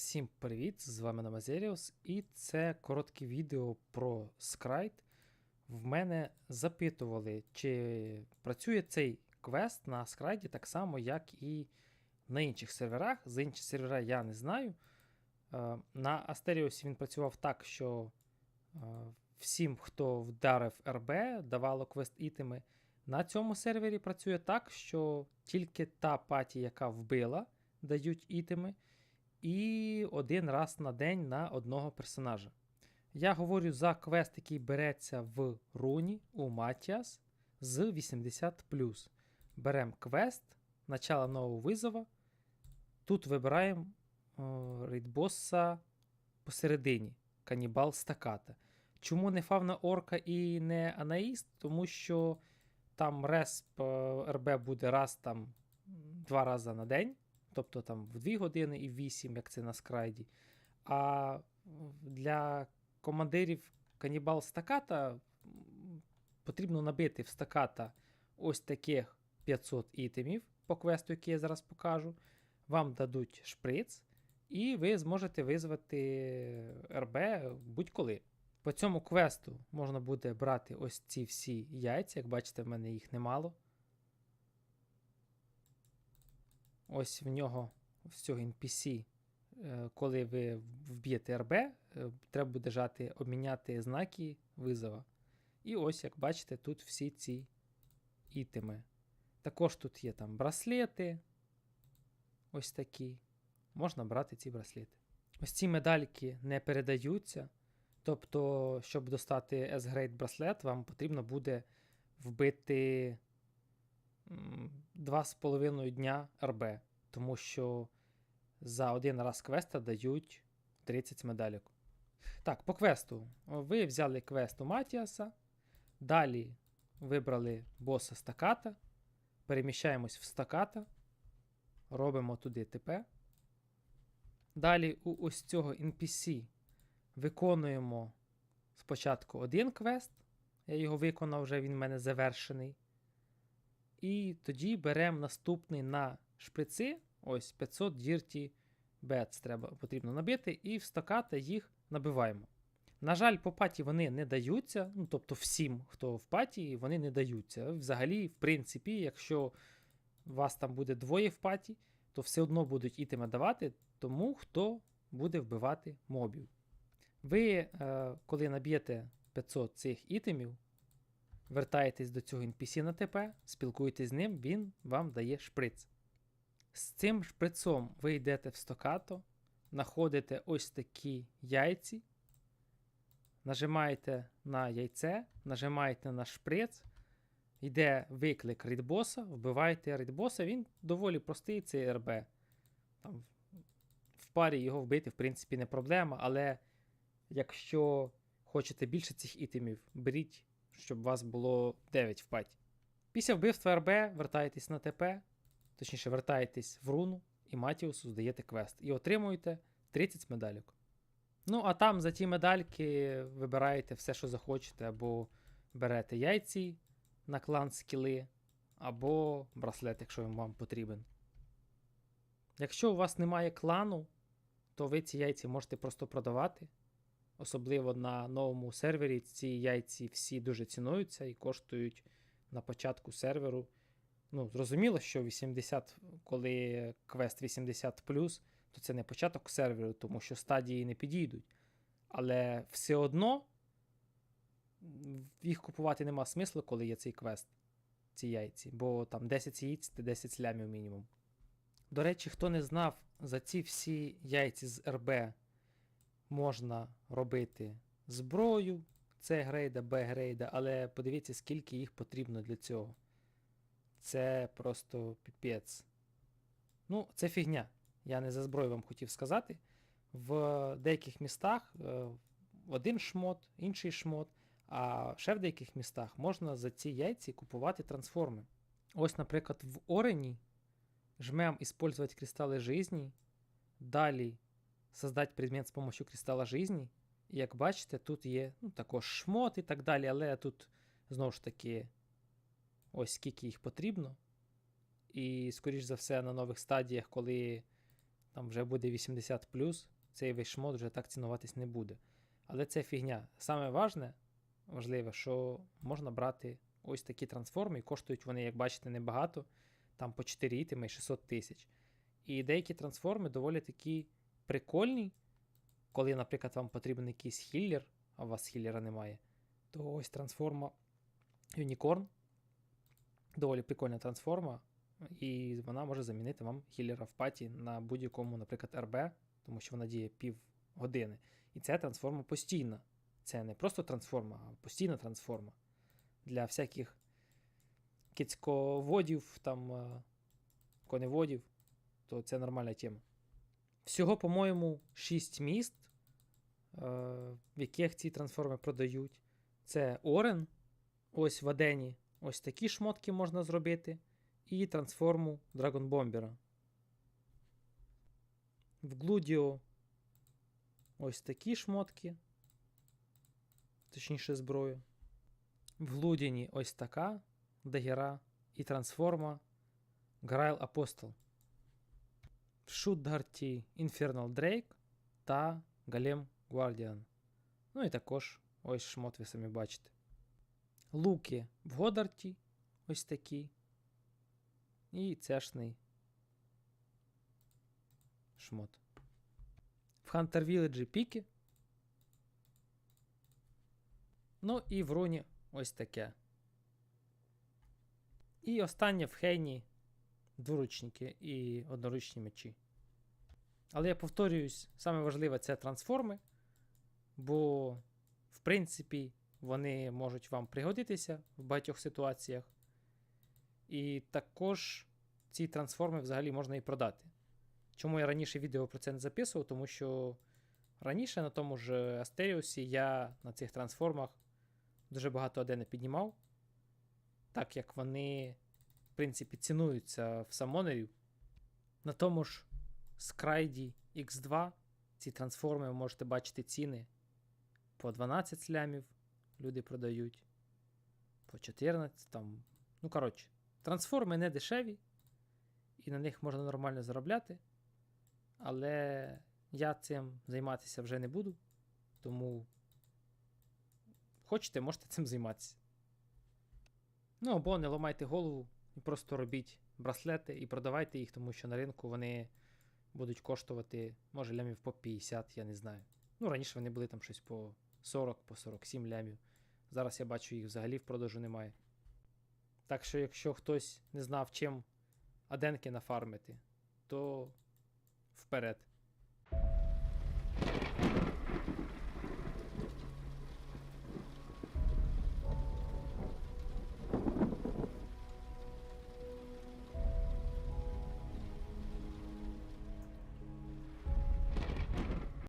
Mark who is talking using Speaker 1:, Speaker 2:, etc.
Speaker 1: Всім привіт! З вами Намазеріус, і це коротке відео про Scrite. В мене запитували, чи працює цей квест на Scrite так само, як і на інших серверах. За інші сервера я не знаю. Е, На Астеріусі він працював так, що е, всім, хто вдарив РБ, давало квест-ітеми. На цьому сервері працює так, що тільки та паті, яка вбила, дають ітеми і один раз на день на одного персонажа. Я говорю за квест, який береться в руні у Матіас з 80. Беремо квест, начало нового визова. Тут вибираємо рейдбосса посередині, канібал стаката. Чому не фавна орка і не анаїст? Тому що там респ е, РБ буде раз там два рази на день. Тобто там в 2 години і в 8, як це на скрайді. А для командирів канібал стаката потрібно набити в стаката ось таких 500 ітемів по квесту, який я зараз покажу. Вам дадуть шприц, і ви зможете визвати РБ будь-коли. По цьому квесту можна буде брати ось ці всі яйця. Як бачите, в мене їх немало. Ось в нього в цього NPC, е, коли ви вб'єте РБ, е, треба буде жати обміняти знаки визова. І ось, як бачите, тут всі ці ітеми. Також тут є там браслети. Ось такі. Можна брати ці браслети. Ось ці медальки не передаються. Тобто, щоб достати S-Grade браслет, вам потрібно буде вбити 2,5 дня РБ, тому що за один раз квеста дають 30 медалік. Так, по квесту. Ви взяли квест у Матіаса. Далі вибрали боса стаката. Переміщаємось в стаката. Робимо туди ТП. Далі у ось цього NPC виконуємо спочатку один квест. Я його виконав, вже він в мене завершений. І тоді беремо наступний на шприци. Ось 500 Dirty Bets треба, потрібно набити, і в стаката їх набиваємо. На жаль, по паті вони не даються. ну Тобто всім, хто в паті, вони не даються. Взагалі, в принципі, якщо вас там буде двоє в паті, то все одно будуть ітеми давати тому, хто буде вбивати мобів. Ви, е, коли наб'єте 500 цих ітемів, вертаєтесь до цього NPC на ТП, спілкуєтесь з ним, він вам дає шприц. З цим шприцом ви йдете в стокато, знаходите ось такі яйці, нажимаєте на яйце, нажимаєте на шприц, йде виклик рейдбоса, вбиваєте рейдбоса, він доволі простий, цей РБ. Там, В парі його вбити, в принципі, не проблема, але якщо хочете більше цих ітемів, беріть щоб вас було 9 в паті. Після вбивства РБ вертаєтесь на ТП, точніше, вертаєтесь в руну і Матіусу здаєте квест. І отримуєте 30 медалік. Ну, а там за ті медальки вибираєте все, що захочете, або берете яйці на клан скіли, або браслет, якщо він вам потрібен. Якщо у вас немає клану, то ви ці яйці можете просто продавати. Особливо на новому сервері ці яйці всі дуже цінуються і коштують на початку серверу. Ну, зрозуміло, що 80, коли квест 80, то це не початок серверу, тому що стадії не підійдуть. Але все одно їх купувати нема смислу, коли є цей квест, ці яйці. Бо там 10 яєць це 10 слямів мінімум. До речі, хто не знав, за ці всі яйці з РБ можна робити зброю С грейда, Б грейда, але подивіться, скільки їх потрібно для цього. Це просто піпець. Ну, це фігня. Я не за зброю вам хотів сказати. В деяких містах е, один шмот, інший шмот, а ще в деяких містах можна за ці яйці купувати трансформи. Ось, наприклад, в Орені жмем «Использовать кристали жизни. Далі создать предмет з допомогою кристала жизни. І як бачите, тут є ну, також шмот і так далі, але тут знову ж таки ось скільки їх потрібно. І, скоріш за все, на нових стадіях, коли там вже буде 80 цей весь шмот вже так цінуватись не буде. Але це фігня. Саме важне, важливе, що можна брати ось такі трансформи, і коштують вони, як бачите, небагато, там по 4 ітеми і 600 тисяч. І деякі трансформи доволі такі прикольні, коли, наприклад, вам потрібен якийсь хіллер, а у вас хіллера немає, то ось трансформа Unicorn. Доволі прикольна трансформа, і вона може замінити вам хіллера в паті на будь-якому, наприклад, РБ, тому що вона діє пів години. І ця трансформа постійна. Це не просто трансформа, а постійна трансформа. Для всяких кицьководів, там, е, коневодів, то це нормальна тема. Всього, по-моєму, 6 міст, е, в яких ці трансформи продають. Це Орен, ось в Адені, ось такі шмотки можна зробити, і трансформу Драгон Бомбера. В Глудіо ось такі шмотки, точніше зброю. В Глудіні ось така Дагера і трансформа Грайл Апостол. В Шутгарті Infernal Drake та Голем Guardian. Ну і також ось шмот ви самі бачите. Луки в Годарті ось такі. І цешний шмот. В Hunter Village піки. Ну і в руні ось таке. І останнє в Хейні дворучники і одноручні мечі. Але я повторююсь, саме важливе це трансформи, бо, в принципі, вони можуть вам пригодитися в багатьох ситуаціях. І також ці трансформи взагалі можна і продати. Чому я раніше відео про це не записував? Тому що раніше на тому ж Астеріусі я на цих трансформах дуже багато не піднімав, так як вони, принципі, цінуються в самонерів. На тому ж Скрайді X2 ці трансформи ви можете бачити ціни по 12 слямів люди продають, по 14 там. Ну, коротше, трансформи не дешеві, і на них можна нормально заробляти. Але я цим займатися вже не буду. Тому хочете, можете цим займатися. Ну або не ламайте голову просто робіть браслети і продавайте їх, тому що на ринку вони будуть коштувати, може, лямів по 50, я не знаю. Ну, раніше вони були там щось по 40, по 47 лямів. Зараз я бачу, їх взагалі в продажу немає. Так що, якщо хтось не знав, чим аденки нафармити, то вперед.